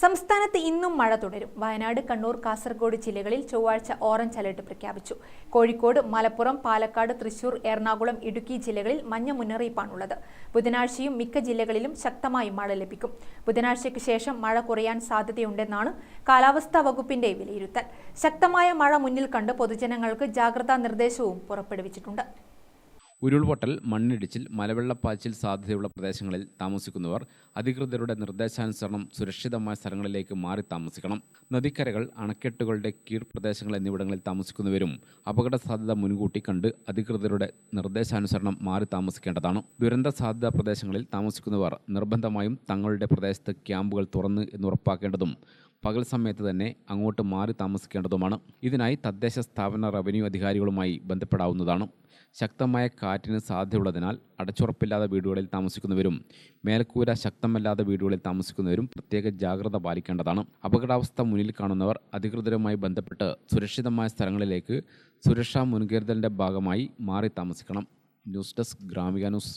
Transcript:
സംസ്ഥാനത്ത് ഇന്നും മഴ തുടരും. വയനാട് കണ്ണൂർ കാസർഗോഡ് ജില്ലകളിൽ ചൊവ്വാഴ്ച ഓറഞ്ച് അലർട്ട് പ്രഖ്യാപിച്ചു. കോഴിക്കോട് മലപ്പുറം പാലക്കാട് തൃശൂർ എറണാകുളം ഇടുക്കി ജില്ലകളിൽ മഞ്ഞ മുന്നറിയിപ്പാണുള്ളത്. ബുധനാഴ്ചയും മിക്ക ജില്ലകളിലും ശക്തമായി മഴ ലഭിക്കും. ബുധനാഴ്ചയ്ക്ക് ശേഷം മഴ കുറയാൻ സാധ്യതയുണ്ടെന്നാണ് കാലാവസ്ഥാ വകുപ്പിന്റെ വിലയിരുത്തൽ. ശക്തമായ മഴ മുന്നിൽ കണ്ട് പൊതുജനങ്ങൾക്ക് ജാഗ്രതാ നിർദ്ദേശവും പുറപ്പെടുവിച്ചിട്ടുണ്ട്. ഉരുൾപൊട്ടൽ മണ്ണിടിച്ചിൽ മലവെള്ളപ്പാച്ചിൽ സാധ്യതയുള്ള പ്രദേശങ്ങളിൽ താമസിക്കുന്നവർ അധികൃതരുടെ നിർദ്ദേശാനുസരണം സുരക്ഷിതമായ സ്ഥലങ്ങളിലേക്ക് മാറി താമസിക്കണം. നദിക്കരകൾ അണക്കെട്ടുകളുടെ കീഴ്പ്രദേശങ്ങൾ എന്നിവിടങ്ങളിൽ താമസിക്കുന്നവരും അപകട സാധ്യത മുൻകൂട്ടി കണ്ട് അധികൃതരുടെ നിർദ്ദേശാനുസരണം മാറി താമസിക്കേണ്ടതാണ്. ദുരന്ത സാധ്യതാ പ്രദേശങ്ങളിൽ താമസിക്കുന്നവർ നിർബന്ധമായും തങ്ങളുടെ പ്രദേശത്ത് ക്യാമ്പുകൾ തുറന്ന് എന്നുറപ്പാക്കേണ്ടതും പകൽ സമയത്ത് തന്നെ അങ്ങോട്ട് മാറി താമസിക്കേണ്ടതുമാണ്. ഇതിനായി തദ്ദേശ സ്ഥാപന റവന്യൂ അധികാരികളുമായി ബന്ധപ്പെടാവുന്നതാണ്. ശക്തമായ കാറ്റിന് സാധ്യതയുള്ളതിനാൽ അടച്ചുറപ്പില്ലാത്ത വീടുകളിൽ താമസിക്കുന്നവരും മേൽക്കൂര ശക്തമല്ലാത്ത വീടുകളിൽ താമസിക്കുന്നവരും പ്രത്യേക ജാഗ്രത പാലിക്കേണ്ടതാണ്. അപകടാവസ്ഥ മുന്നിൽ കാണുന്നവർ അധികൃതരുമായി ബന്ധപ്പെട്ട് സുരക്ഷിതമായ സ്ഥലങ്ങളിലേക്ക് സുരക്ഷാ മുൻകരുതലിന്റെ ഭാഗമായി മാറി താമസിക്കണം. News desk Gramika news.